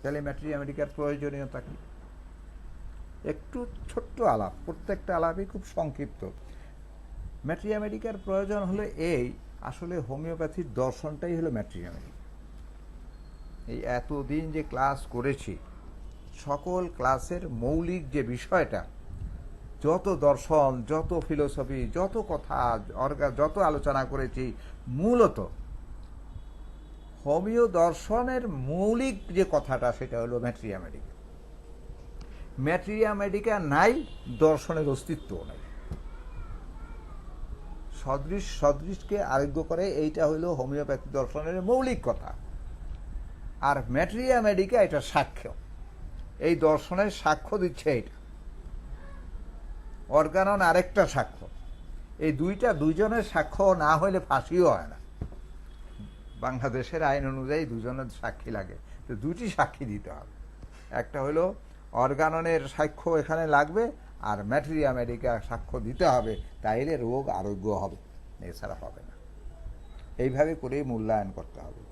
তাহলে ম্যাট্রি আমেরিকার প্রয়োজনীয়তা কি? একটু ছোট্ট আলাপ, প্রত্যেকটা আলাপই খুব সংক্ষিপ্ত। ম্যাট্রি আমেরিকার প্রয়োজন হলো এই, আসলে হোমিওপ্যাথির দর্শনটাই হলো ম্যাট্রি আমেরিকা। এই এতদিন যে ক্লাস করেছি, সকল ক্লাসের মৌলিক যে বিষয়টা, যত দর্শন, যত ফিলোসফি, যত কথা যত আলোচনা করেছি, মূলত হোমিও দর্শনের মৌলিক যে কথাটা, সেটা হলো ম্যাট্রিয়া মেডিকা ম্যাট্রিয়া মেডিকা নাই, দর্শনের অস্তিত্ব নাই। সদৃশ, সদৃশকে আরোগ্য করে, এইটা হলো হোমিওপ্যাথি দর্শনের মৌলিক কথা। আর ম্যাট্রিয়া মেডিকা এটা সাক্ষ্য। এই দর্শনের সাক্ষ্য দিচ্ছে এটা অর্গানন আরেকটা সাক্ষ্য। এই দুইটা, দুইজনের সাক্ষ্য না হলে ফাঁসিও হয় না। বাংলাদেশের আইন অনুযায়ী দুজনের সাক্ষী লাগে। তো দুটি সাক্ষী দিতে হবে। একটা হলো অর্গাননের সাক্ষ্য এখানে লাগবে আর ম্যাটেরিয়া মেডিকা সাক্ষ্য দিতে হবে, তাইলে রোগ আরোগ্য হবে, এছাড়া হবে না। এইভাবে করেই মূল্যায়ন করতে হবে।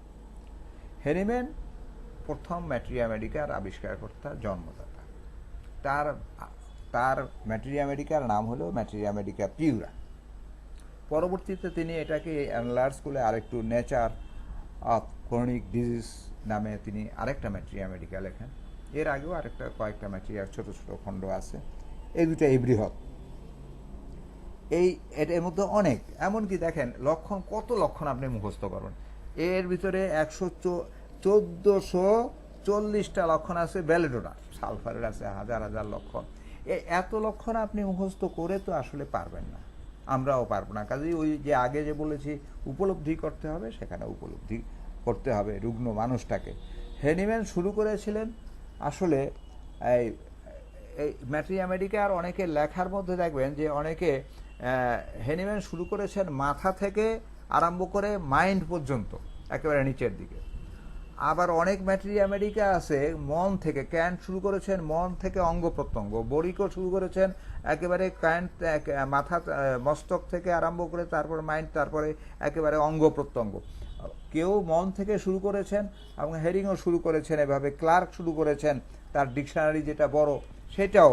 হেরিমেন প্রথম ম্যাটেরিয়া মেডিকার আবিষ্কারকর্তা জন্মদাতা। তার তার ম্যাটেরিয়া মেডিকার নাম হলো ম্যাটেরিয়া মেডিকা পিউরা। পরবর্তীতে তিনি এটাকে অ্যানলার স্কুলে আরেকটু নেচার অফ ক্রনিক ডিজিজ নামে তিনি আরেকটা ম্যাটেরিয়া মেডিকা লেখেন। এর আগেও আরেকটা কয়েকটা ম্যাটেরিয়া ছোট ছোট খণ্ড আছে। এই দুটো এই বৃহৎ। এই এর মধ্যে অনেক। এমনকি দেখেন, লক্ষণ, কত লক্ষণ আপনি মুখস্থ করবেন এর ভিতরে একশো চোদ্দোশো চল্লিশটা লক্ষণ আছে ব্যালেডোনা সালফারের আছে, হাজার হাজার লক্ষণ। এত লক্ষণ আপনি মুখস্থ করে তো আসলে পারবেন না। আমরাও পারব না। কাজেই ওই যে আগে যে বলেছি, উপলব্ধি করতে হবে, সেখানে উপলব্ধি করতে হবে রুগ্ন মানুষটাকে। হেনিম্যান শুরু করেছিলেন আসলে এই এই ম্যাট্রি আমেরিকার অনেকে লেখার মধ্যে দেখবেন যে অনেকে হেনিম্যান শুরু করেছেন মাথা থেকে আরম্ভ করে মাইন্ড পর্যন্ত, একেবারে নিচের দিকে। আবার অনেক ম্যাট্রি আমেরিকা আছে, মন থেকে, ক্যান্ট শুরু করেছেন মন থেকে অঙ্গ প্রত্যঙ্গ বরিকো শুরু করেছেন একেবারে ক্যান্ট মাথা মস্তক থেকে আরম্ভ করে তারপর মাইন্ড, তারপরে একেবারে অঙ্গ প্রত্যঙ্গ। কেউ মন থেকে শুরু করেছেন এবং হেরিংও শুরু করেছেন এভাবে, ক্লার্ক শুরু করেছেন, তার ডিকশনারি যেটা বড়, সেটাও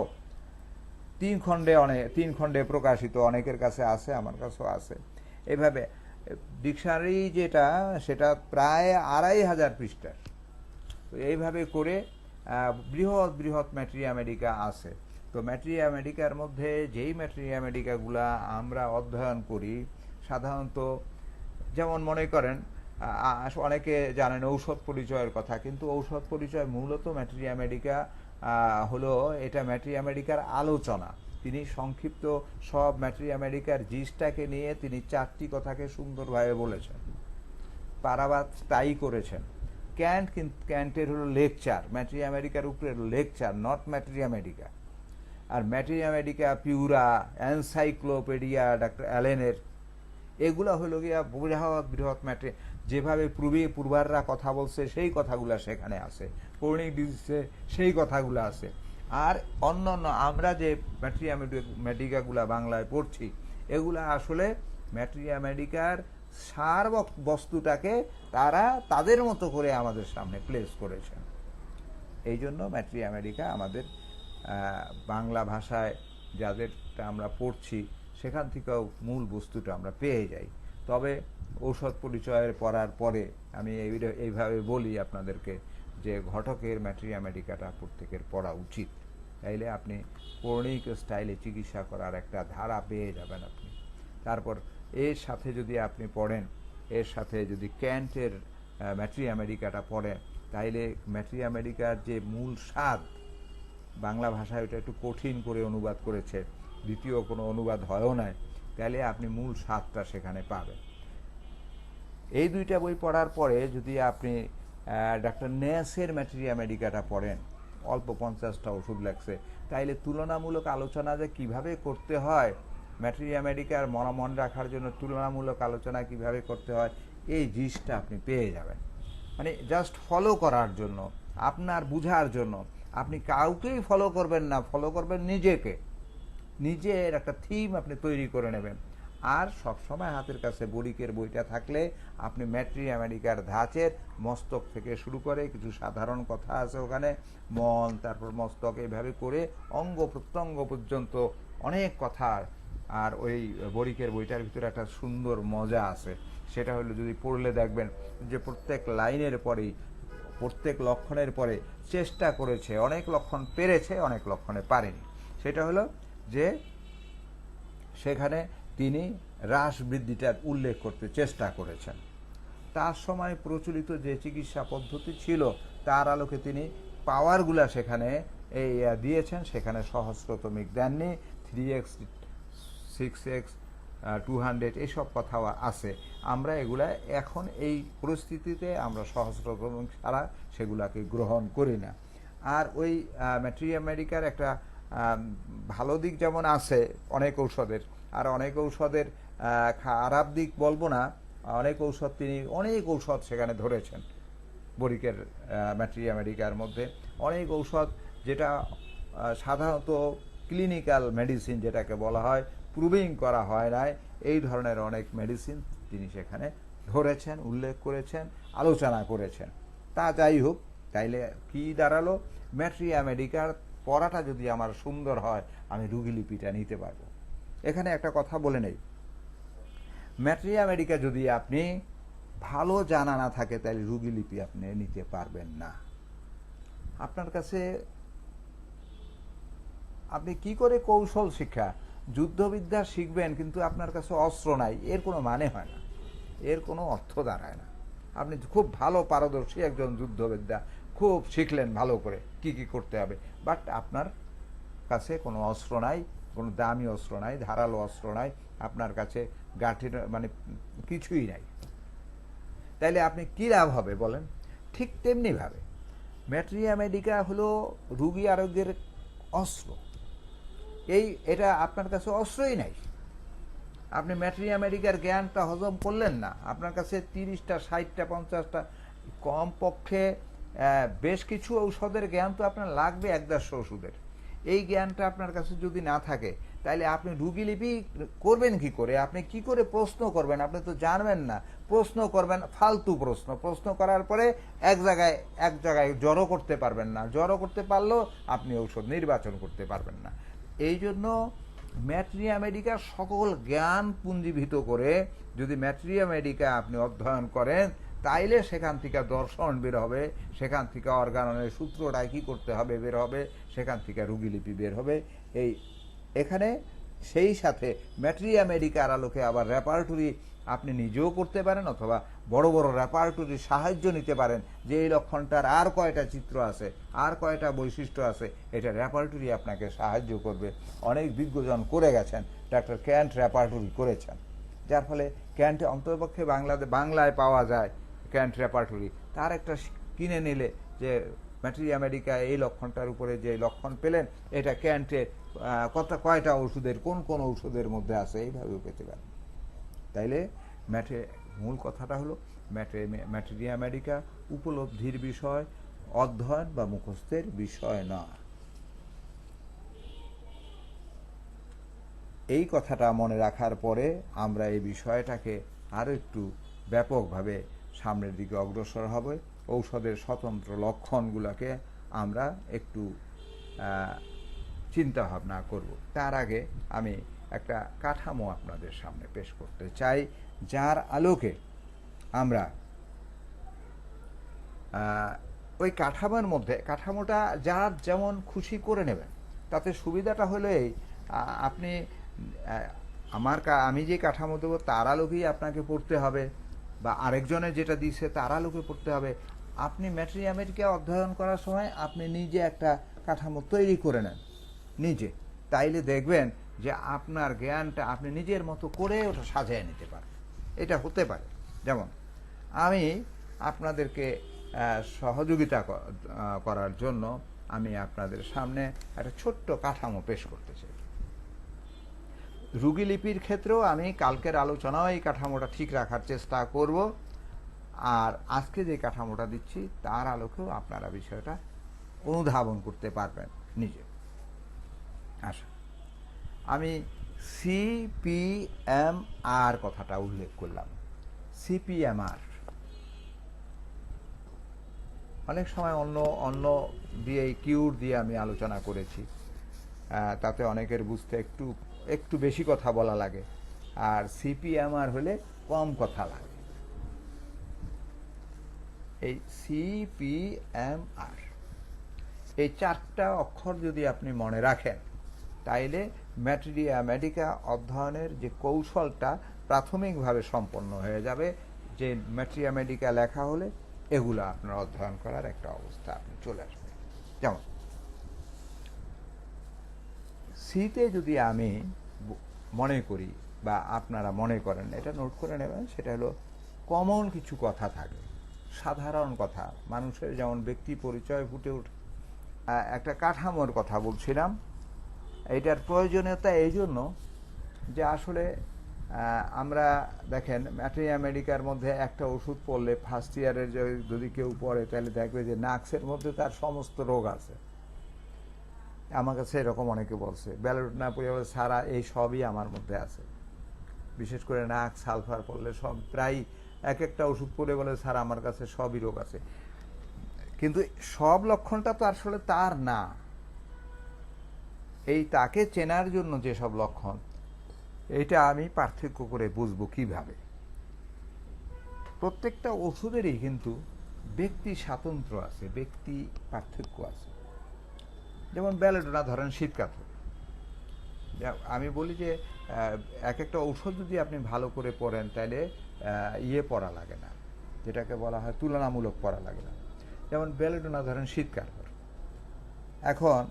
তিন খণ্ডে অনেক তিন খণ্ডে প্রকাশিত, অনেকের কাছে আছে, আমার কাছেও আছে। এভাবে ডিকশনারি যেটা, সেটা প্রায় আড়াই হাজার পৃষ্ঠার। তো এইভাবে করে বৃহৎ বৃহৎ ম্যাট্রিয়া মেডিকা আছে। তো ম্যাট্রিয়া মেডিকার মধ্যে যেই ম্যাট্রিয়া মেডিকাগুলা আমরা অধ্যয়ন করি, সাধারণত, যেমন মনে করেন অনেকে জানেন ঔষধ পরিচয়ের কথা, কিন্তু ঔষধ পরিচয় মূলত ম্যাট্রিয়া মেডিকা হলো এটা ম্যাট্রিয়া মেডিকার আলোচনা। তিনি সংক্ষিপ্ত সব ম্যাট্রিয়া মেডিকার জিসটাকে নিয়ে তিনি চারটি কথাকে সুন্দরভাবে বলেছেন। পারাবাত তাই করেছেন। ক্যান্ট ক্যান্টের হলো লেকচার ম্যাট্রি আমেরিকার উপরে lecture, not ম্যাট্রি America. R materia medica pure encyclopedia doctor অ্যালেনের, এগুলো হলো গিয়া বৃহৎ বৃহৎ ম্যাট্রি, যেভাবে পূর্বে পূর্বাররা কথা বলছে, সেই কথাগুলো সেখানে আছে। পৌর্ণিক ডিজিসে সেই কথাগুলো আছে। আর অন্য অন্য আমরা যে ম্যাট্রিয়া মেডিকাগুলা বাংলায় পড়ছি, এগুলা আসলে ম্যাট্রিয়া মেডিকার সার বস্তুটাকে তারা তাদের মতো করে আমাদের সামনে প্লেস করেছেন। এই জন্য ম্যাট্রি আমেরিকা আমাদের বাংলা ভাষায় যাদেরটা আমরা পড়ছি, সেখান থেকেও মূল বস্তুটা আমরা পেয়ে যাই। তবে ঔষধ পরিচয়ের পড়ার পরে আমি এই- এইভাবে বলি আপনাদেরকে। যে ঘটকের ম্যাট্রি আমেরিকাটা প্রত্যেকের পড়া উচিত। তাইলে আপনি পৌর্ণিক স্টাইলে চিকিৎসা করার একটা ধারা পেয়ে যাবেন আপনি। তারপর এর সাথে যদি আপনি পড়েন, এর সাথে যদি ক্যান্টের ম্যাট্রি আমেরিকাটা পড়েন, তাইলে ম্যাট্রি আমেরিকার যে মূল স্বাদ, বাংলা ভাষায় ওটা একটু কঠিন করে অনুবাদ করেছে, দ্বিতীয় কোনো অনুবাদ হয়ও নাই তাহলে আপনি মূল স্বাদটা সেখানে পাবেন। এই দুইটা বই পড়ার পরে যদি আপনি ডাক্তার নেসের ম্যাটেরিয়া মেডিকাটা পড়েন। অল্প পঞ্চাশটা ওষুধ লাগছে। তাইলে তুলনামূলক আলোচনা যে কীভাবে করতে হয়, ম্যাটেরিয়া মেডিকার মন রাখার জন্য তুলনামূলক আলোচনা কীভাবে করতে হয়, এই জিনিসটা আপনি পেয়ে যাবেন। মানে জাস্ট ফলো করার জন্য, আপনার বুঝার জন্য। আপনি কাউকেই ফলো করবেন না ফলো করবেন নিজেকে। নিজের একটা থিম আপনি তৈরি করে নেবেন। আর সবসময় হাতের কাছে বরিকের বইটা থাকলে আপনি ম্যাট্রি আমেরিকার ধাঁচের মস্তক থেকে শুরু করে কিছু সাধারণ কথা আছে ওখানে মন তারপর মস্তক এইভাবে করে অঙ্গ প্রত্যঙ্গ পর্যন্ত অনেক কথা আর ওই বরিকের বইটার ভিতরে একটা সুন্দর মজা আছে। সেটা হলো যদি পড়লে দেখবেন যে প্রত্যেক লাইনের পরেই, প্রত্যেক লক্ষণের পরে চেষ্টা করেছে, অনেক লক্ষণ পেরেছে, অনেক লক্ষণে পারেনি। সেটা হলো যে সেখানে তিনি হ্রাস বৃদ্ধিটার উল্লেখ করতে চেষ্টা করেছেন। তার সময় প্রচলিত যে চিকিৎসা পদ্ধতি ছিল, তার আলোকে তিনি পাওয়ারগুলা সেখানে এই দিয়েছেন। সেখানে সহস্রতমিক দেননি। Three X, six X two hundred এইসব কথাও আছে। আমরা এগুলা এখন এই পরিস্থিতিতে আমরা সহস্রতমিক ছাড়া সেগুলাকে গ্রহণ করি না। আর ওই ম্যাট্রি আমেরিকার একটা ভালো দিক যেমন আছে, অনেক ঔষধের আর অনেক ঔষধের খারাপ দিক বলব না, অনেক ঔষধ তিনি, অনেক ঔষধ সেখানে ধরেছেন, বরিকের ম্যাট্রি আমেরিকার মধ্যে। অনেক ঔষধ যেটা সাধারণত ক্লিনিক্যাল মেডিসিন যেটাকে বলা হয়, প্রুভিং করা হয় নাই, এই ধরনের অনেক মেডিসিন তিনি সেখানে ধরেছেন, উল্লেখ করেছেন, আলোচনা করেছেন। তা যাই হোক, তাইলে কি দাঁড়াল? ম্যাট্রি আমেরিকার পড়াটা যদি আমার সুন্দর হয়, আমি রুগীলিপিটা নিতে পারব। এখানে একটা কথা বলে নেই। ম্যাট্রিয়া আমেরিকা যদি আপনি ভালো জানা না থাকে, তাহলে রুগীলিপি আপনি নিতে পারবেন না। আপনার কাছে আপনি কি করে কৌশল শিক্ষা? যুদ্ধবিদ্যা শিখবেন, কিন্তু আপনার কাছে অস্ত্র নাই, এর কোনো মানে হয় না। এর কোনো অর্থ দাঁড়ায় না। আপনি খুব ভালো পারদর্শী একজন যুদ্ধবিদ্যা, খুব শিখলেন ভালো করে, কি কি করতে হবে। বাট আপনার কাছে কোনো অস্ত্র নাই কোনো দামি অস্ত্র নাই, ধারালো অস্ত্র নাই, আপনার কাছে গাঠির মানে কিছুই নাই। তাইলে আপনি কী লাভ হবে বলেন? ঠিক তেমনিভাবে ম্যাট্রিয়া মেডিকা হলো রুগী আরোগ্যের অস্ত্র। এই, এটা আপনার কাছে অস্ত্রই নাই। আপনি ম্যাট্রি আমেরিকার জ্ঞানটা হজম করলেন না। আপনার কাছে তিরিশটা, ষাটটা, পঞ্চাশটা, কমপক্ষে বেশ কিছু ঔষধের জ্ঞান তো আপনার লাগবে, এক দেড়শো ওষুধের এই জ্ঞানটা আপনার কাছে যদি না থাকে তাহলে আপনি রুগীলিপি করবেন কি করে? আপনি কি করে প্রশ্ন করবেন? আপনি তো জানবেন না। প্রশ্ন করবেন, ফালতু প্রশ্ন। প্রশ্ন করার পরে এক জায়গায় এক জায়গায় জড়ো করতে পারবেন না। জড়ো করতে পারলেও আপনি ঔষধ নির্বাচন করতে পারবেন না। এই জন্য ম্যাট্রিয়া মেডিকা সকল জ্ঞান পুঞ্জীভূত করে যদি ম্যাট্রিয়া মেডিকা আপনি অধ্যয়ন করেন তাইলে সেখান থেকে দর্শন বের হবে, সেখান থেকে অর্গানের সূত্রটা কি করতে হবে বের হবে, সেখান থেকে রুগীলিপি বের হবে। এই এখানে সেই সাথে ম্যাট্রিয়া মেডিকার আলোকে আবার রেপার্টরি আপনি নিজেও করতে পারেন অথবা বড় বড় রেপার্টরির সাহায্য নিতে পারেন যে এই লক্ষণটার আর কয়টা চিত্র আছে, আর কয়টা বৈশিষ্ট্য আছে, এটা রেপার্টরি আপনাকে সাহায্য করবে। অনেক বিজ্ঞজন করে গেছেন, ডাক্তার ক্যান্ট রেপার্টরি করেছেন। যার ফলে ক্যান্টে অন্ততপক্ষে বাংলাদেশ বাংলায় পাওয়া যায়। ক্যান্ট রেপার্টরি, তার একটা কিনে নিলে যে ম্যাট্রি আমেরিকা এই লক্ষণটার উপরে যে লক্ষণ পেলেন, এটা ক্যান্টে কত, কয়টা ওষুধের, কোন কোন ওষুধের মধ্যে আছে, এইভাবেও পেতে পারেন। তাইলে ম্যাটে, মূল কথাটা হলো, ম্যাটে ম্যাটেরিয়া আমেরিকা উপলব্ধির বিষয়, অধ্যয়ন বা মুখস্থের বিষয় না এই কথাটা মনে রাখার পরে আমরা এই বিষয়টাকে আরও একটু ব্যাপকভাবে সামনের দিকে অগ্রসর হবে। ঔষধের স্বতন্ত্র লক্ষণগুলোকে আমরা একটু চিন্তা ভাবনা করব। তার আগে আমি একটা কাঠামো আপনাদের সামনে পেশ করতে চাই, যার আলোকে আমরা ওই কাঠামোর মধ্যে, কাঠামোটা যার যেমন খুশি করে নেবেন, তাতে সুবিধাটা হলো এই আপনি আমার আমি যে কাঠামো দেবো তার আলোকেই আপনাকে পড়তে হবে। বা আরেকজনের যেটা দিচ্ছে তার আলোকে পড়তে হবে। আপনি ম্যাট্রিয়ামেরকে অধ্যয়ন করার সময় আপনি নিজে একটা কাঠামো তৈরি করে নেন, নিজে। তাইলে দেখবেন যে আপনার জ্ঞানটা আপনি নিজের মতো করে ওটা সাজিয়ে নিতে পারেন। এটা হতে পারে। যেমন, আমি আপনাদেরকে সহযোগিতা করার জন্য আমি আপনাদের সামনে একটা ছোট্ট কাঠামো পেশ করতে চাই। রুগীলিপির ক্ষেত্রেও আমি কালকের আলোচনাও এই কাঠামোটা ঠিক রাখার চেষ্টা করব। আর আজকে যে কাঠামোটা দিচ্ছি, তার আলোকেও আপনারা বিষয়টা অনুধাবন করতে পারবেন নিজে। আসুন। আমি সিপিএমআর কথাটা উল্লেখ করলাম। সিপিএমআর অনেক সময় অন্য অন্য দিয়ে কিউর দিয়ে আমি আলোচনা করেছি। তাতে অনেকের বুঝতে একটু একটু বেশি কথা বলা লাগে। আর সিপিএমআর হলে কম কথা লাগে। এই সিপিএমআর। এই চারটা অক্ষর যদি আপনি মনে রাখেন, তাইলে ম্যাটেরিয়া মেডিকা অধ্যয়নের যে কৌশলটা প্রাথমিকভাবে সম্পন্ন হয়ে যাবে। যে ম্যাটেরিয়া মেডিকা লেখা হলে, এগুলো আপনার অধ্যয়ন করার একটা অবস্থা আপনি চলে আসবে যেমন সিতে যদি আমি মনে করি বা আপনারা মনে করেন এটা নোট করে নেবেন, সেটা হলো কমন কিছু কথা থাকে, সাধারণ কথা। মানুষের যেমন ব্যক্তি পরিচয় ফুটে ওঠে। একটা কাঠামোর কথা বলছিলাম, এটার প্রয়োজনীয়তা এই জন্য যে আসলে আমরা দেখেন ম্যাটেরিয়া মেডিকার মধ্যে একটা ওষুধ পড়লে ফার্স্ট ইয়ারের যদি কেউ পড়ে, তাহলে দেখবে যে নাক্সের মধ্যে তার সমস্ত রোগ আছে। আমার কাছে এরকম অনেকে বলছে, ব্যালট না পড়ে বলে সারা এই সবই আমার মধ্যে আছে। বিশেষ করে নাক, সালফার পড়লে সব প্রায় এক একটা ওষুধ পড়ে বলে স্যার আমার কাছে সবই রোগ আছে। কিন্তু সব লক্ষণটা তো আসলে তার না। এই তাকে চেনার জন্য যেসব লক্ষণ এটা আমি পার্থক্য করে বুঝব কীভাবে। প্রত্যেকটা ওষুধেরই কিন্তু ব্যক্তি স্বাতন্ত্র আছে, ব্যক্তি পার্থক্য আছে। যেমন ব্যালেডোনা ধরেন শীতকাতর যা- আমি বলি যে এক একটা ঔষধ যদি আপনি ভালো করে পড়েন তাহলে ইয়ে পড়া লাগে না। যেটাকে বলা হয় তুলনামূলক পড়া লাগে না। যেমন বেলেডোনা ধরেন শীতকাতর এখন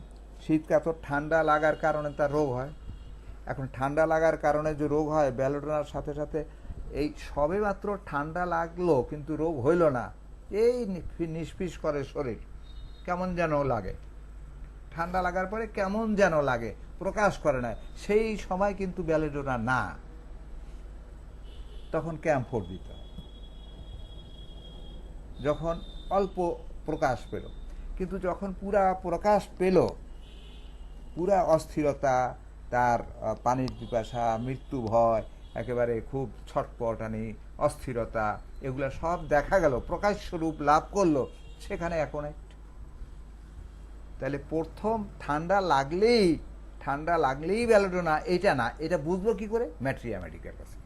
শীতকাতর ঠান্ডা লাগার কারণে তার রোগ হয়। এখন ঠান্ডা লাগার কারণে যে রোগ হয় বেলেডোনার সাথে সাথে এই সবে মাত্র ঠান্ডা লাগল, কিন্তু রোগ হইল না। এই নিষ্পিস করে শরীর। কেমন যেন লাগে। ঠান্ডা লাগার পরে কেমন যেন লাগে, প্রকাশ করে না। সেই সময় কিন্তু ব্যালেডোনা না। তখন ক্যাম্পোর দিতে যখন অল্প প্রকাশ পেল। কিন্তু যখন পুরা প্রকাশ পেল, পুরা অস্থিরতা, তার পানির পিপাসা, মৃত্যু ভয়, একেবারে খুব ছটপটানি, অস্থিরতা, এগুলো সব দেখা গেল প্রকাশ্য রূপ লাভ করল, সেখানে এখন তাহলে প্রথম ঠান্ডা লাগলেই ঠান্ডা লাগলেই ব্যালোডোনা এটা না, এটা বুঝব কি করে? ম্যাট্রিয়া মেডিকের কাছে।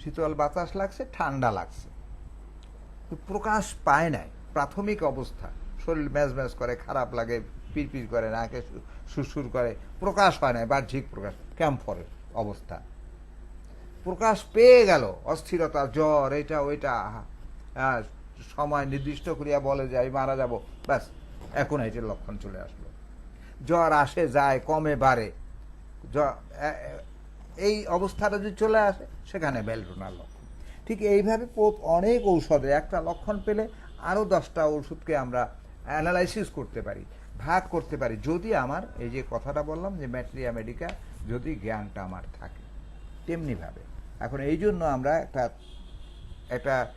শীতল বাতাস লাগছে, ঠান্ডা লাগছে। প্রকাশ পায় নাই, প্রাথমিক অবস্থা। শরীর ম্যাজ ম্যাজ করে, খারাপ লাগে, পিরপির করে, নাকে সুসুর করে, প্রকাশ পায় নাই, বাহ্যিক প্রকাশ ক্যাম্পরের অবস্থা। প্রকাশ পেয়ে গেল, অস্থিরতা, জ্বর, এটা, ওইটা সময় নির্দিষ্ট করিয়া বলে যে, আমি মারা যাব। ব্যাস এখন এটির লক্ষণ চলে আসলো। জ্বর আসে, যায়, কমে, বাড়ে। এই অবস্থাটা যদি চলে আসে, সেখানে বেলডোনার লক্ষণ। ঠিক এইভাবে অনেক ঔষধে, একটা লক্ষণ পেলে আরও দশটা ওষুধকে আমরা অ্যানালাইসিস করতে পারি, ভাগ করতে পারি। যদি আমার, এই যে কথাটা বললাম যে ম্যাটেরিয়া মেডিকা, যদি জ্ঞানটা আমার থাকে, তেমনিভাবে। এখন এই জন্য আমরা একটা একটা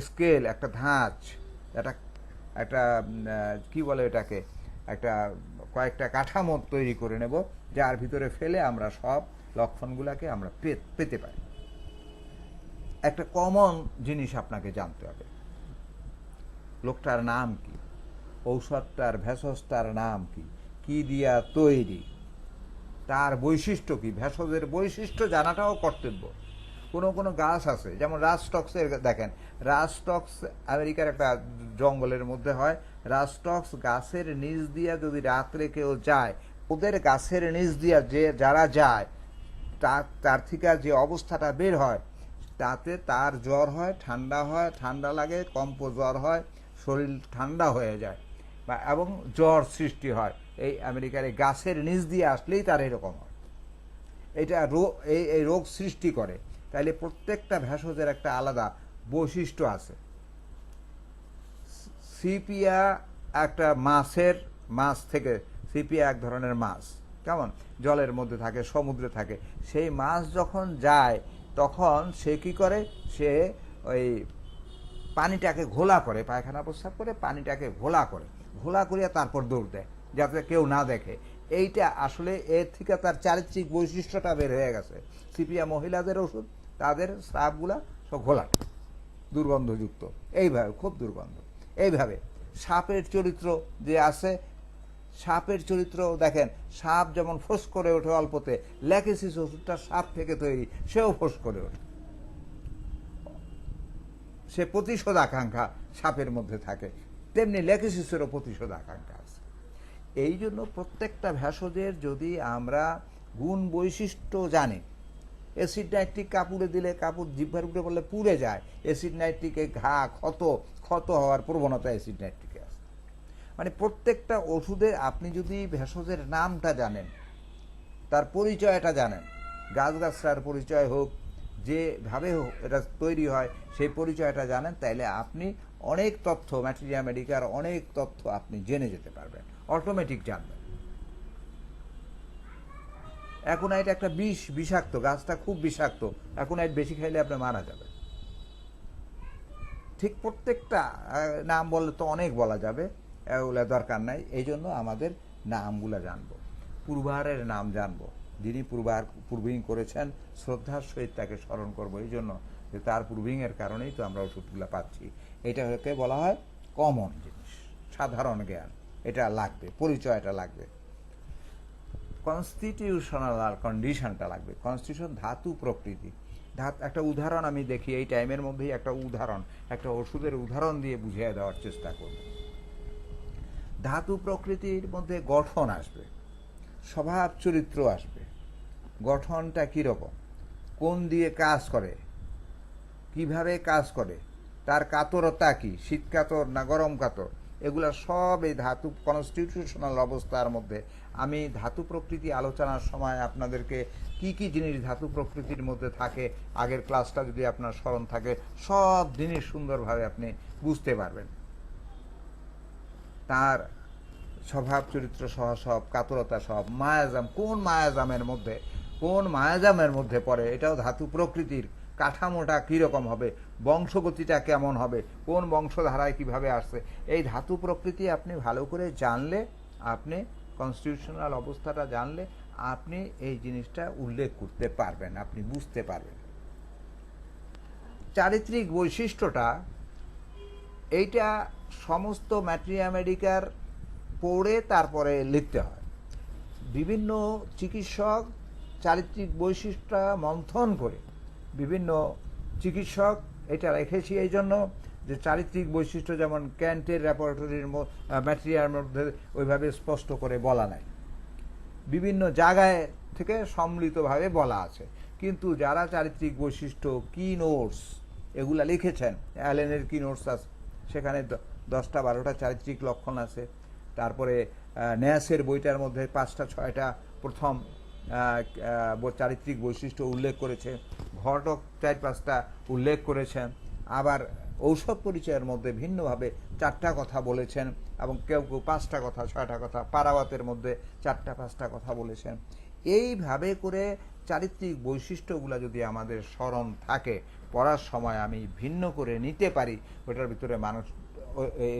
স্কেল, একটা ধাঁচ, একটা একটা কি বলে এটাকে, একটা কয়েকটা কাঠামো তৈরি করে নেব, যার ভিতরে ফেলে আমরা সব লক্ষণগুলোকে আমরা পেতে পারি। একটা কমন জিনিস আপনাকে জানতে হবে। লোকটার নাম কি? ঔষধটার, ভেষজটার নাম কি? কি দিয়া তৈরি? তার বৈশিষ্ট্য কি? ভেষজের বৈশিষ্ট্য জানাটাও কর্তব্য। কোনো কোনো গাছ আছে, যেমন রাজটক্সের দেখেন রাজটক্স আমেরিকার একটা জঙ্গলের মধ্যে হয় রাজটক্স গাছের নিচ দিয়া যদি রাত্রে কেউ যায়, ওদের গাছের নিচ দিয়া যে, যারা যায় তার থেকে যে অবস্থাটা বের হয়, তাতে তার জ্বর হয়, ঠান্ডা হয়, ঠান্ডা লাগে কম্প জ্বর হয়, শরীর ঠান্ডা হয়ে যায় বা, এবং জ্বর সৃষ্টি হয়। এই আমেরিকার এই গাছের নিচ দিয়ে আসলেই তার এরকম হয়। এটা রোগ এই রোগ সৃষ্টি করে। তাইলে প্রত্যেকটা ভেষজের একটা আলাদা বৈশিষ্ট্য আছে। সিপিয়া একটা মাছের মাছ থেকে, সিপিয়া এক ধরনের মাছ, কেমন? জলের মধ্যে থাকে, সমুদ্রে থাকে। সেই মাছ যখন যায়, তখন সে কি করে? সে ওই পানিটাকে ঘোলা করে, পায়খানা প্রস্রাব করে, পানিটাকে ঘোলা করে। ঘোলা করিয়া তারপর দৌড় দেয়, যাতে কেউ না দেখে। এইটা আসলে এর থেকে তার চারিত্রিক বৈশিষ্ট্যটা বের হয়ে গেছে। সিপিয়া মহিলাদের ওষুধ তাদের স্রাবগুলা সব ঘোলাট, দুর্গন্ধযুক্ত। এইভাবে, খুব দুর্গন্ধ। এইভাবে, সাপের চরিত্র যে আছে, সাপের চরিত্র দেখেন, সাপ যেমন ফোঁস করে ওঠে অল্পতে ল্যাকেসিস ওষুধটা সাপ থেকে তৈরি, সেও ফোঁস করে ওঠে। সে প্রতিশোধ আকাঙ্ক্ষা সাপের মধ্যে থাকে। তেমনি ল্যাকেসিসেরও প্রতিশোধ আকাঙ্ক্ষা আছে। এই জন্য প্রত্যেকটা ভেষজের যদি আমরা গুণ বৈশিষ্ট্য জানি অ্যাসিড নাইট্রিক কাপড়ে দিলে কাপড় জিভ্ভার উপরে পড়লে পুড়ে যায়। অ্যাসিড নাইট্রিকে ঘা, ক্ষত ক্ষত হওয়ার প্রবণতা অ্যাসিড নাইট্রিকে আছে। মানে প্রত্যেকটা ওষুধের আপনি যদি ভেষজের নামটা জানেন, তার পরিচয়টা জানেন গাছগাছরার পরিচয় হোক যেভাবে হোক এটা তৈরি হয়, সেই পরিচয়টা জানেন, তাইলে আপনি অনেক তথ্য, ম্যাটেরিয়া, মেডিকার অনেক তথ্য আপনি জেনে যেতে পারবেন। অটোমেটিক জানবেন। অ্যাকোনাইট একটা বিষ, বিষাক্ত, গাছটা খুব বিষাক্ত। অ্যাকোনাইট বেশি খাইলে আপনি মারা যাবে ঠিক প্রত্যেকটা নাম বললে তো অনেক বলা যাবে, এগুলো দরকার নাই। এই জন্য আমাদের নামগুলো জানব। পূর্বাহারের নাম জানব। যিনি পূর্বাহার পূর্বিং করেছেন, শ্রদ্ধার সহিত তাকে স্মরণ করব। এই জন্য যে তার পূর্বিংয়ের কারণেই তো আমরা ওষুধগুলো পাচ্ছি। এটা হতে বলা হয় কমন জিনিস, সাধারণ জ্ঞান। এটা লাগবে, পরিচয়টা লাগবে। কনস্টিটিউশনাল আর কন্ডিশনটা লাগবে। কনস্টিটিউশন ধাতু প্রকৃতি। ধাত একটা উদাহরণ আমি দেখি, এই টাইমের মধ্যেই একটা উদাহরণ, একটা ওষুধের উদাহরণ দিয়ে বুঝিয়ে দেওয়ার চেষ্টা করব। ধাতু প্রকৃতির মধ্যে গঠন আসবে, স্বভাব চরিত্র আসবে। গঠনটা কীরকম? কোন দিয়ে কাজ করে? কীভাবে কাজ করে? তার কাতরতা কি? শীত কাতর না গরম কাতর এগুলা সব এই ধাতু কনস্টিটিউশনাল অবস্থার মধ্যে আমি ধাতু প্রকৃতি আলোচনার সময় আপনাদেরকে কি কি জিনিস ধাতু প্রকৃতির মধ্যে থাকে, আগের ক্লাসটা যদি আপনার স্মরণ থাকে, সব জিনিস সুন্দরভাবে আপনি বুঝতে পারবেন। তার স্বভাব চরিত্র সহ সব কাতরতা সব, মায়াজাম, কোন মায়াজামের মধ্যে, কোন মায়াজামের মধ্যে পড়ে, এটাও ধাতু প্রকৃতির কাঠামোটা কীরকম হবে, বংশগতিটা কেমন হবে, কোন বংশধারায় কীভাবে আসছে, এই ধাতু প্রকৃতি আপনি ভালো করে জানলে আপনি কনস্টিটিউশনাল অবস্থাটা জানলে আপনি এই জিনিসটা উল্লেখ করতে পারবেন, আপনি বুঝতে পারবেন। চারিত্রিক বৈশিষ্ট্যটা, এইটা সমস্ত ম্যাট্রিয়া মেডিকার পড়ে তারপরে লিখতে হয়। বিভিন্ন চিকিৎসক চারিত্রিক বৈশিষ্ট্য মন্থন করে, বিভিন্ন চিকিৎসক এটা রেখেছি এই জন্য। যে চারিত্রিক বৈশিষ্ট্য যেমন ক্যান্টের ল্যাবরেটরির ম্যাটেরিয়ার মধ্যে ওইভাবে স্পষ্ট করে বলা নাই। বিভিন্ন জায়গায় থেকে সম্মিলিতভাবে বলা আছে। কিন্তু যারা চারিত্রিক বৈশিষ্ট্য কি নোটস এগুলা লিখেছেন, অ্যালেনের কি নোটস আছে সেখানে দশটা বারোটা চারিত্রিক লক্ষণ আছে। তারপরে ন্যাসের বইটার মধ্যে পাঁচটা, ছয়টা প্রথম চারিত্রিক বৈশিষ্ট্য উল্লেখ করেছে। ঘটক চার পাঁচটা উল্লেখ করেছেন। আবার ঔষধ পরিচয়ের মধ্যে ভিন্নভাবে চারটা কথা বলেছেন এবং কেউ কেউ পাঁচটা কথা, ছয়টা কথা পারাবাতের মধ্যে চারটা, পাঁচটা কথা বলেছেন। এইভাবে করে চারিত্রিক বৈশিষ্ট্যগুলো যদি আমাদের স্মরণ থাকে, পড়ার সময় আমি ভিন্ন করে নিতে পারি, ওটার ভিতরে মানুষ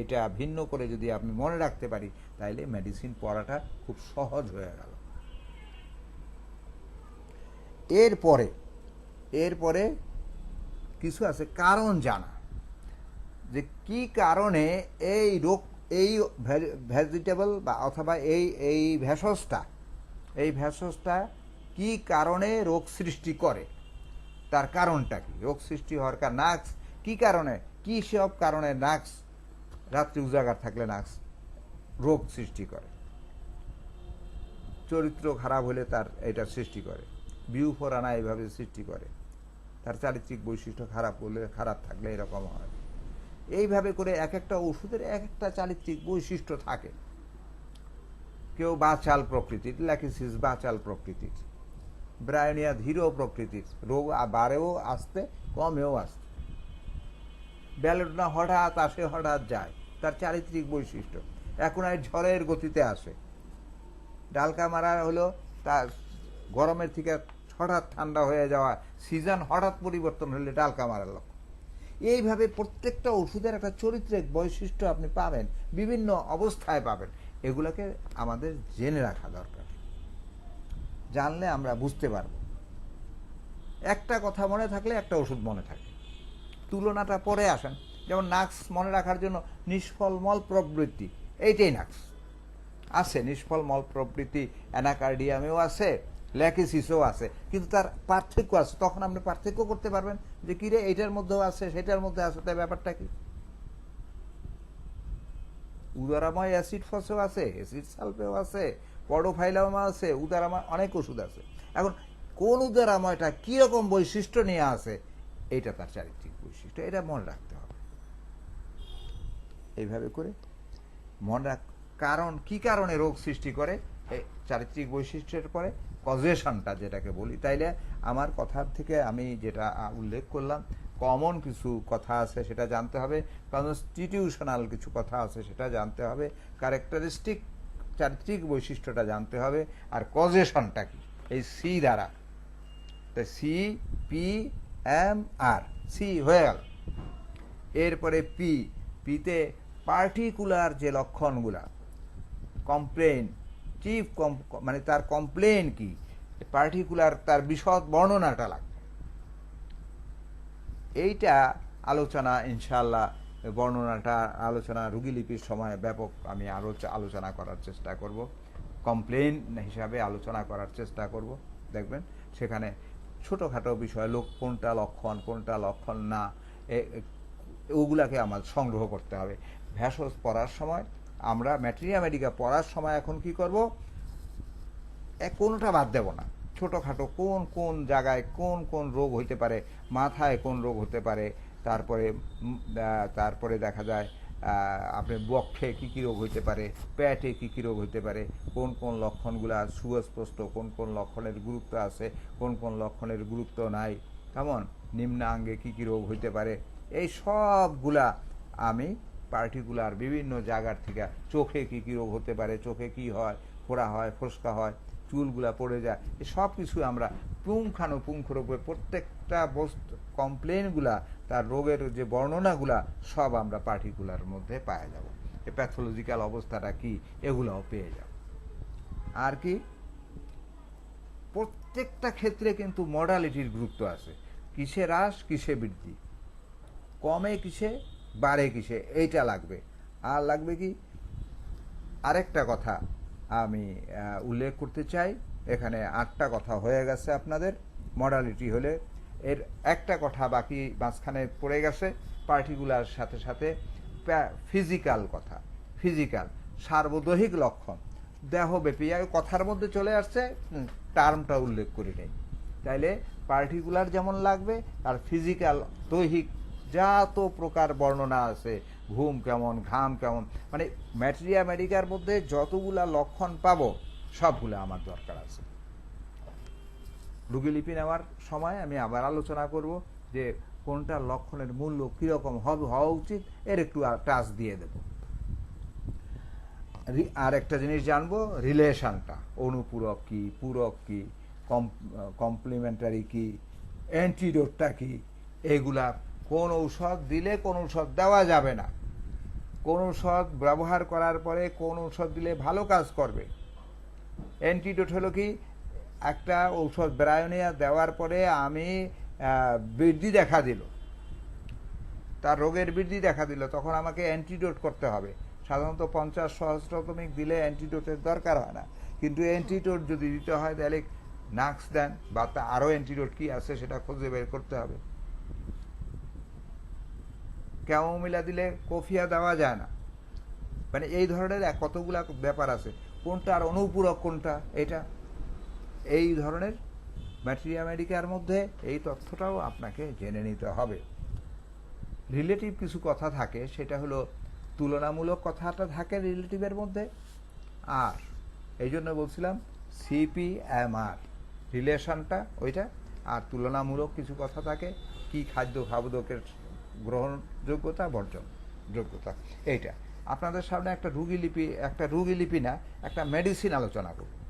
এটা ভিন্ন করে যদি আমি মনে রাখতে পারি, তাইলে মেডিসিন পড়াটা খুব সহজ হয়ে গেল। এরপরে এরপরে কিছু আছে কারণ জানা। যে কি কারণে এই রোগ, এই ভেজিটেবল বা অথবা এই এই ভেষজটা এই ভেষজটা কি কারণে রোগ সৃষ্টি করে? তার কারণটা কি? রোগ সৃষ্টি হওয়ার কারণ নাক্স, কি কারণে, কি সব কারণে নাক্স, রাত্রি উজাগার থাকলে নাক্স রোগ সৃষ্টি করে? চরিত্র খারাপ হলে তার এটা সৃষ্টি করে। বিউফোরানা এইভাবে সৃষ্টি করে। তার চারিত্রিক বৈশিষ্ট্য খারাপ হলে, খারাপ থাকলে এরকম হয়। এইভাবে করে এক একটা ওষুধের এক একটা চারিত্রিক বৈশিষ্ট্য থাকে। কেউ বাচাল প্রকৃতির, ল্যাকিসিস বাচাল প্রকৃতির। ব্রায়নিয়া ধীর প্রকৃতির, রোগ বাড়েও আসতে, কমেও আসতে। ব্যালোডনা হঠাৎ আসে, হঠাৎ যায়, তার চারিত্রিক বৈশিষ্ট্য। এখন আর ঝড়ের গতিতে আসে। ডালকা মারা হলো তার গরমের থেকে হঠাৎ ঠান্ডা হয়ে যাওয়া, সিজন হঠাৎ পরিবর্তন হলে ডালকা মারার লক্ষ্য। এইভাবে প্রত্যেকটা ওষুধের একটা চরিত্রের বৈশিষ্ট্য আপনি পাবেন, বিভিন্ন অবস্থায় পাবেন। এগুলোকে আমাদের জেনে রাখা দরকার। জানলে আমরা বুঝতে পারব। একটা কথা মনে থাকলে একটা ওষুধ মনে থাকে। তুলনাটা পরে আসেন। যেমন নাক্স মনে রাখার জন্য নিষ্ফল মল প্রবৃত্তি এইটাই নাক্স। আছে নিষ্ফল মল প্রবৃত্তি অ্যানাকার্ডিয়ামেও আছে ল্যাকিসিসও আছে। কিন্তু তার পার্থক্য আছে। তখন আপনি পার্থক্য করতে পারবেন যে কিরে এটার মধ্যেও আছে, সেটার মধ্যে আছে। তাই ব্যাপারটা কি? উদারাময় অ্যাসিড ফসও আছে, অ্যাসিড সালফেও আছে পডোফাইলামা আছে, উদারাময় অনেক ওষুধ আছে। এখন, কোন উদারাময়টা কীরকম বৈশিষ্ট্য নিয়ে আছে এটা তার চারিত্রিক বৈশিষ্ট্য। এটা মনে রাখতে হবে। এইভাবে করে মনে রাখ কারণ, কি কারণে রোগ সৃষ্টি করে? চারিত্রিক বৈশিষ্ট্যের পরে কজেশনটা যেটাকে বলি, তাইলে আমার কথার থেকে আমি যেটা উল্লেখ করলাম কমন কিছু কথা আছে সেটা জানতে হবে কনস্টিটিউশনাল কিছু কথা আছে সেটা জানতে হবে ক্যারেক্টারিস্টিক চারিত্রিক বৈশিষ্ট্যটা জানতে হবে, আর কজেশনটা কি? এই সি দ্বারা। সি পি এম আর সি হয়ে গেল। এরপরে পি পিতে পার্টিকুলার যে লক্ষণগুলা কমপ্লেন চিফ মানে তার কমপ্লেন কি? পার্টিকুলার তার বিশদ বর্ণনাটা লাগবে। এইটা আলোচনা ইনশাল্লাহ বর্ণনাটা, আলোচনা, রুগীলিপির সময় ব্যাপক আমি আরও আলোচনা করার চেষ্টা করব। কমপ্লেন হিসাবে আলোচনা করার চেষ্টা করব, দেখবেন? সেখানে ছোটোখাটো বিষয়, লোক কোনটা লক্ষণ কোনটা লক্ষণ না ওগুলাকে আমার সংগ্রহ করতে হবে। ভ্যাসজ পড়ার সময় আমরা ম্যাটেরিয়া মেডিকা পড়ার সময় এখন কি করব? কোনোটা বাদ দেব না। ছোটোখাটো কোন কোন জায়গায় কোন কোন রোগ হইতে পারে মাথায় কোন রোগ হতে পারে তারপরে তারপরে দেখা যায় আহ, আপনার বক্ষে কী কী রোগ হইতে পারে প্যাটে কী কী রোগ হইতে পারে কোন কোন লক্ষণগুলো সুস্পষ্ট কোন কোন লক্ষণের গুরুত্ব আছে কোন কোন লক্ষণের গুরুত্ব নাই কেমন? নিম্নাঙ্গে কী কী রোগ হইতে পারে এই সবগুলা আমি পার্টিকুলার বিভিন্ন জায়গার থেকে চোখে কী কী রোগ হতে পারে, চোখে কি হয়, ফোড়া হয়, ফোসকা হয়, চুলগুলা পড়ে যায় সব কিছু আমরা পুঙ্খানুপুঙ্খরূপে প্রত্যেকটা বস্তু, কমপ্লেনগুলা, তার রোগের যে বর্ণনাগুলা, সব আমরা পার্টিকুলার মধ্যে পাওয়া যাব। এ প্যাথোলজিক্যাল অবস্থাটা কি, এগুলাও পেয়ে যাব। আর কি? প্রত্যেকটা ক্ষেত্রে কিন্তু মডালিটির গুরুত্ব আছে। কিসে হ্রাস, কিসে বৃদ্ধি? কমে কিসে? বাড়ে কিসে? এইটা লাগবে। আর লাগবে কি? আরেকটা কথা আমি উল্লেখ করতে চাই। এখানে আটটা কথা হয়ে গেছে আপনাদের। মডালিটি হলে এর একটা কথা বাকি মাঝখানে পড়ে গেছে। পার্টিকুলার সাথে সাথে ফিজিক্যাল কথা। ফিজিক্যাল সার্বদৈহিক লক্ষণ। দেহব্যাপী কথার মধ্যে চলে আসছে। টার্মটা উল্লেখ করি নেই। তাইলে পার্টিকুলার যেমন লাগবে, আর ফিজিক্যাল দৈহিক যত প্রকার বর্ণনা আছে। ঘুম কেমন, ঘাম কেমন। মানে ম্যাটেরিয়া মেডিকার মধ্যে যতগুলা লক্ষণ পাবো, সবগুলো আমার দরকার আছে। রুগীলিপি নেওয়ার সময় আমি আবার আলোচনা করব যে কোনটা লক্ষণের মূল্য কীরকম হবে, হওয়া উচিত, এর একটু টাচ দিয়ে দেব। আর একটা জিনিস জানব, রিলেশনটা। অনুপূরক কি, পূরক কি কমপ্লিমেন্টারি কি, অ্যান্টিডোটটা কি, এগুলা কোন ঔষধ দিলে কোন ঔষধ দেওয়া যাবে না। কোন ঔষধ ব্যবহার করার পরে কোন ঔষধ দিলে ভালো কাজ করবে। অ্যান্টিডোট হলো কি, একটা ঔষধ ব্রায়োনিয়া দেওয়ার পরে আমি বৃদ্ধি দেখা দিল। তার রোগের বৃদ্ধি দেখা দিল। তখন আমাকে অ্যান্টিডোট করতে হবে। সাধারণত পঞ্চাশ সহস্রতমিক দিলে অ্যান্টিডোটের দরকার হয় না। কিন্তু অ্যান্টিডোট যদি দিতে হয়, তাহলে নাক্স দেন বা তা আরও অ্যান্টিডোট কী আছে সেটা খুঁজে বের করতে হবে। ক্যামোমিলা দিলে কফিয়া দেওয়া যায় না। মানে এই ধরনের কতগুলা ব্যাপার আছে। কোনটা আর অনুপূরক কোনটা? এটা এই ধরনের ম্যাটেরিয়া মেডিকার মধ্যে এই তথ্যটাও আপনাকে জেনে নিতে হবে। রিলেটিভ কিছু কথা থাকে, সেটা হলো তুলনামূলক কথাটা থাকে রিলেটিভের মধ্যে। আর এই জন্য বলছিলাম সিপিএমআর রিলেশনটা ওইটা। আর তুলনামূলক কিছু কথা থাকে, কি খাদ্য খাবদকের গ্রহণযোগ্যতা, বর্জন যোগ্যতা। এইটা। আপনাদের সামনে একটা রুগী লিপি, একটা রুগী লিপি না, একটা মেডিসিন আলোচনা করব।